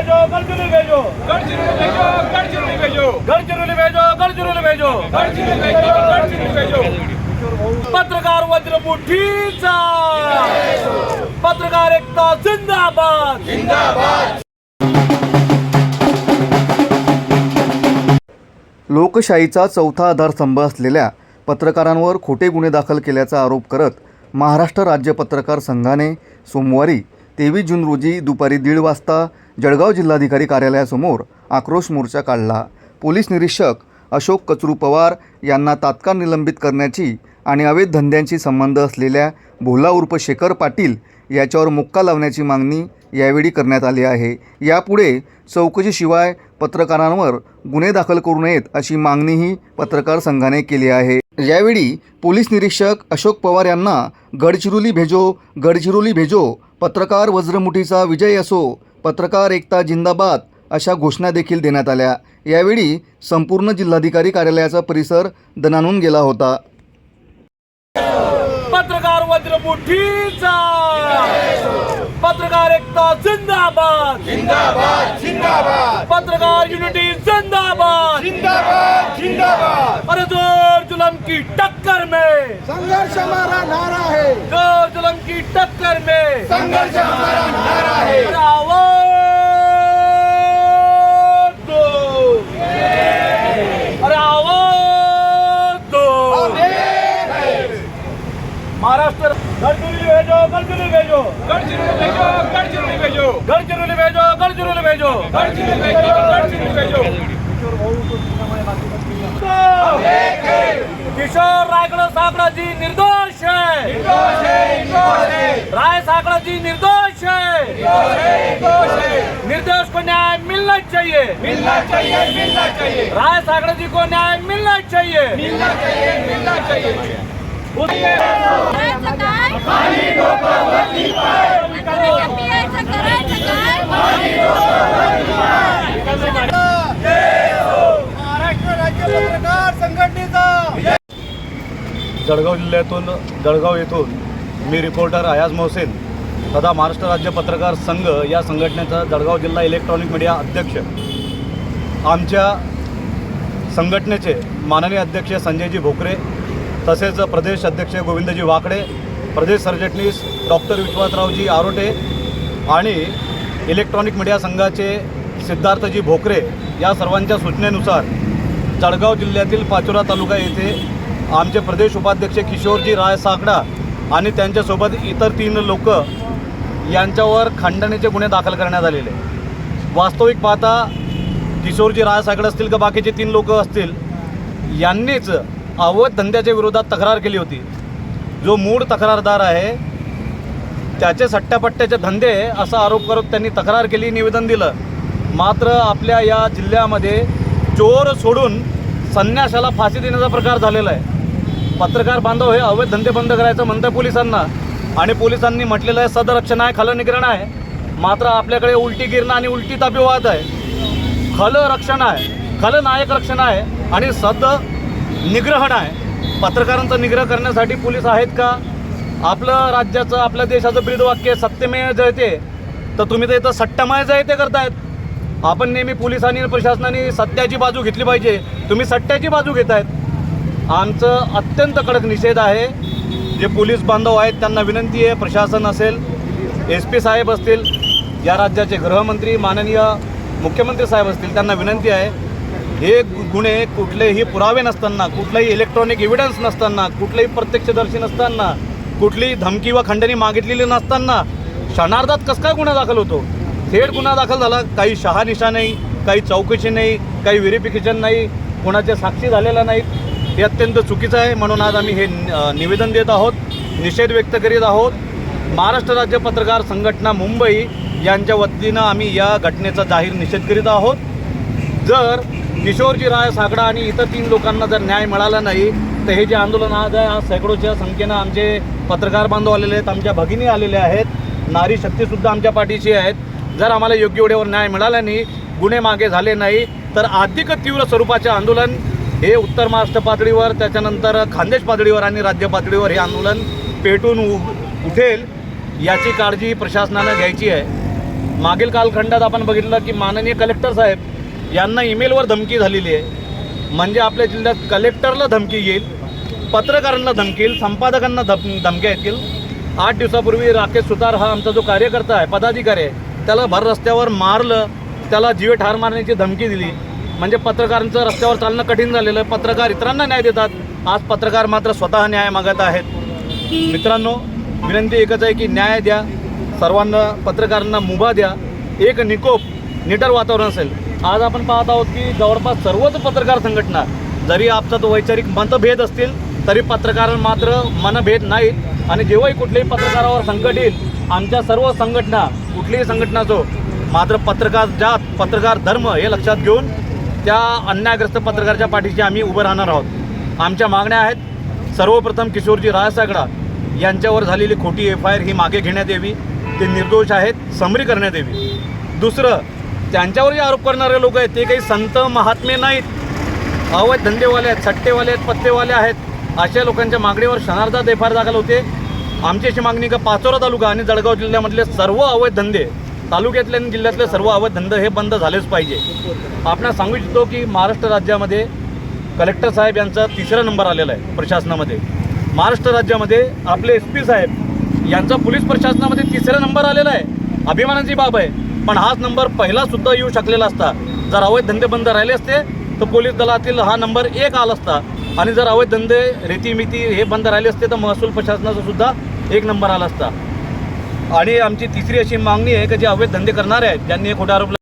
भेजो गडचिरोली भेजो. गडचिरोली भेजो गडचिरोली भेजो. गडचिरोली भेजो गडचिरोली भेजो. गडचिरोली भेजो गडचिरोली भेजो. पत्रकार वज्रमुठीचा पत्रकार एकता जिंदाबाद. लोकशाहीचा चौथा आधारस्तंभ असलेल्या पत्रकारांवर खोटे गुन्हे दाखल केल्याचा आरोप करत महाराष्ट्र राज्य पत्रकार संघाने सोमवारी तेवीस जून रोजी दुपारी दीड वाजता जळगाव जिल्हाधिकारी कार्यालयासमोर आक्रोश मोर्चा काढला. पोलीस निरीक्षक अशोक कचरू पवार यांना तात्काळ निलंबित करण्याची आणि अवैध धंद्यांशी संबंध असलेल्या भोला उर्फ शेखर पाटील याच्यावर मुक्का लावण्याची मागणी यावेळी करण्यात आली आहे. यापुढे चौकशीशिवाय पत्रकारांवर गुन्हे दाखल करू नयेत अशी मागणीही पत्रकार संघाने केली आहे. यावेळी पोलीस निरीक्षक अशोक पवार यांना गडचिरोली भेजो गडचिरोली भेजो पत्रकार वज्रमुठीचा विजय असो पत्रकार एकता जिंदाबाद अशा घोषणा देखील देण्यात आल्या. यावेळी संपूर्ण जिल्हाधिकारी कार्यालयाचा परिसर दणानून गेला होता. पत्रकार पत्रकार एकता जिंदाबाद. जिंदाबाद जिंदाबाद. पत्रकार युनिटी जिंदाबाद. जिंदाबाद जिंदाबाद. अरे जोर जुलम की टक्कर में. संघर्ष हमारा नारा है. जोर जुलम की टक्कर में. संघर्ष महाराष्ट्र गडचिरोली भेजो गडचिरोली भेजो। गडचिरोली भेजो गडचिरोली भेजो। गडचिरोली भेजो गडचिरोली भेजो। गडचिरोली भेजो गडचिरोली भेजो। किशोर रायगड साकड़ा जी निर्दोष है निर्दोष है। राय साकड़ा जी निर्दोष है। निर्दोष है निर्दोष है। निर्दोष को न्याय मिलना चाहिए। मिलना चाहिए मिलना चाहिए। राय साकड़ा जी को न्याय मिलना चाहिए। मिलना चाहिए मिलना चाहिए। करायचं काय? पत्रकार पियायचं करायचं काय? महाराष्ट्र राज्य पत्रकार संघटनेचा. जळगाव जिल्ह्यातून जळगाव येथून मी रिपोर्टर अयाज मोहसेन तथा महाराष्ट्र राज्य पत्रकार संघ या संघटनेचा जळगाव जिल्हा इलेक्ट्रॉनिक मीडिया अध्यक्ष. आमच्या संघटनेचे माननीय अध्यक्ष संजयजी भोकरे तसेच प्रदेश अध्यक्ष गोविंदजी वाकडे प्रदेश सरचिटणीस डॉक्टर विश्वासरावजी आरोटे आणि इलेक्ट्रॉनिक मीडिया संघाचे सिद्धार्थजी भोकरे या सर्वांच्या सूचनेनुसार जळगाव जिल्ह्यातील पाचोरा तालुका येथे आमचे प्रदेश उपाध्यक्ष किशोरजी राय साकडा आणि त्यांच्यासोबत इतर तीन लोक यांच्यावर खंडणीचे गुन्हे दाखल करण्यात आलेले. वास्तविक पाहता किशोरजी राय साकडे असतील का बाकीचे तीन लोक असतील यांनीच अवैध धंद्याच्या विरोधात तक्रार केली होती. जो मूळ तक्रारदार आहे त्याचे सट्ट्यापट्ट्याचे धंदे असा आरोप करत त्यांनी तक्रार केली निवेदन दिलं. मात्र आपल्या या जिल्ह्यामध्ये चोर सोडून संन्याशाला फाशी देण्याचा प्रकार झालेला आहे. पत्रकार बांधव हे अवैध धंदे बंद करायचं म्हणतं पोलिसांना. आणि पोलिसांनी म्हटलेलं आहे सदरक्षण आहे खलनिग्रहण आहे. मात्र आपल्याकडे उलटी गिरणं आणि उलटी ताबी वाहत आहे. खल रक्षण आहे खलनायक रक्षण आहे. आणि सद निग्रहण आहे. पत्रकारांचा निग्रह करण्यासाठी पोलीस आहेत का? आपलं राज्याचं आपल्या देशाचं ब्रीदवाक्य सत्यमेय जयते. तर तुम्ही तर इथं सट्टमय जयते करतायत. आपण नेहमी पोलिसांनी प्रशासनाने सत्याची बाजू घेतली पाहिजे. तुम्ही सट्ट्याची बाजू घेत आहेत आमचं अत्यंत कडक निषेध आहे. जे पोलीस बांधव आहेत त्यांना विनंती आहे प्रशासन असेल एस पी साहेब असतील या राज्याचे गृहमंत्री माननीय मुख्यमंत्री साहेब असतील त्यांना विनंती आहे हे गु- गुन्हे कुठलेही पुरावे नसताना कुठलाही इलेक्ट्रॉनिक एव्हिडन्स नसताना कुठलेही प्रत्यक्षदर्शी नसताना कुठलीही धमकी व खंडणी मागितलेली नसताना क्षणार्धात कसं काय गुन्हा दाखल होतो? थेट गुन्हा दाखल झाला काही शहानिशा नाही काही चौकशी नाही काही व्हेरिफिकेशन नाही कोणाच्या साक्षी झालेल्या नाहीत हे अत्यंत चुकीचं आहे. म्हणून आज आम्ही हे निवेदन देत आहोत निषेध व्यक्त करीत आहोत. महाराष्ट्र राज्य पत्रकार संघटना मुंबई यांच्या वतीनं आम्ही या घटनेचा जाहीर निषेध करीत आहोत. जर किशोरजी राय सागडा आणि इतर तीन लोकांना जर न्याय मिळाला नाही तर हे जे आंदोलन आज आहे आज सैकडोच्या संख्येनं आमचे पत्रकार बांधव आलेले आहेत आमच्या भगिनी आलेल्या आहेत नारी शक्तीसुद्धा आमच्या पाठीशी आहेत. जर आम्हाला योग्य वेळेवर न्याय मिळाला नाही गुन्हे मागे झाले नाही तर अधिक तीव्र स्वरूपाचे आंदोलन हे उत्तर महाराष्ट्र पातळीवर त्याच्यानंतर खानदेश पातळीवर आणि राज्य पातळीवर हे आंदोलन पेटून उ- उठेल याची काळजी प्रशासनानं घ्यायची आहे. मागील कालखंडात आपण बघितलं की माननीय कलेक्टर साहेब यांना ईमेलवर धमकी झालेली आहे. म्हणजे आपल्या जिल्ह्यात कलेक्टरला धमकी येईल पत्रकारांना धमकी येईल संपादकांना धम धमक्या येतील. आठ दिवसापूर्वी राकेश सुतार हा आमचा जो कार्यकर्ता आहे पदाधिकारी आहे त्याला भर रस्त्यावर मारलं त्याला जीवे ठार मारण्याची धमकी दिली. म्हणजे पत्रकारांचं रस्त्यावर चालणं कठीण झालेलं आहे पत्रकार इतरांना न्याय देतात. आज पत्रकार मात्र स्वतः न्याय मागत आहेत. मित्रांनो विनंती एकच आहे की न्याय द्या. सर्वांना पत्रकारांना मुभा द्या. एक निकोप निटर वातावरण असेल. आज आपण पाहत आहोत की जवळपास सर्वच पत्रकार संघटना जरी आपचा तो वैचारिक मतभेद असतील तरी पत्रकार मात्र मनभेद नाहीत. आणि जेव्हाही कुठल्याही पत्रकारावर संकट येईल आमच्या सर्व संघटना कुठलीही संघटना असो मात्र पत्रकार जात पत्रकार धर्म हे लक्षात घेऊन त्या अन्यायग्रस्त पत्रकाराच्या पाठीशी आम्ही उभं राहणार आहोत. आमच्या मागण्या आहेत. सर्वप्रथम किशोरजी राजसागडा यांच्यावर झालेली खोटी एफ आय आर ही मागे घेण्यात यावी. ते निर्दोष आहेत समरी करण्यात यावी. दुसरं त्यांच्यावर आरोप करणारे लोक आहेत ते काही संत महात्मे नाहीत. अवैध धंदेवाले आहेत सट्टेवाले आहेत पत्तेवाले आहेत. अशा लोकांच्या मागणीवर क्षणार्धात एफ आर दाखल होते. आमची अशी मागणी का पाचोरा तालुका आणि जळगाव जिल्ह्यामधले सर्व अवैध धंदे तालुक्यातले आणि जिल्ह्यातले सर्व अवैध धंदे हे बंद झालेच पाहिजे. आपण सांगू इच्छितो की महाराष्ट्र राज्यामध्ये कलेक्टर साहेब यांचा तिसरा नंबर आलेला आहे प्रशासनामध्ये. महाराष्ट्र राज्यामध्ये आपले एस पी साहेब यांचा पोलीस प्रशासनामध्ये तिसरा नंबर आलेला आहे. अभिमानाची बाब आहे. पण हाच नंबर पहिला सुद्धा येऊ शकलेला असता. जर अवैध धंदे बंद राहिले असते तर पोलीस दलातील हा नंबर एक आला असता. आणि जर अवैध धंदे रेतीमिती हे बंद राहिले असते तर महसूल प्रशासनाचा सुद्धा एक नंबर आला असता. आणि आमची तिसरी अशी मागणी आहे की जे अवैध धंदे करणारे आहेत त्यांनी खोटा आरोप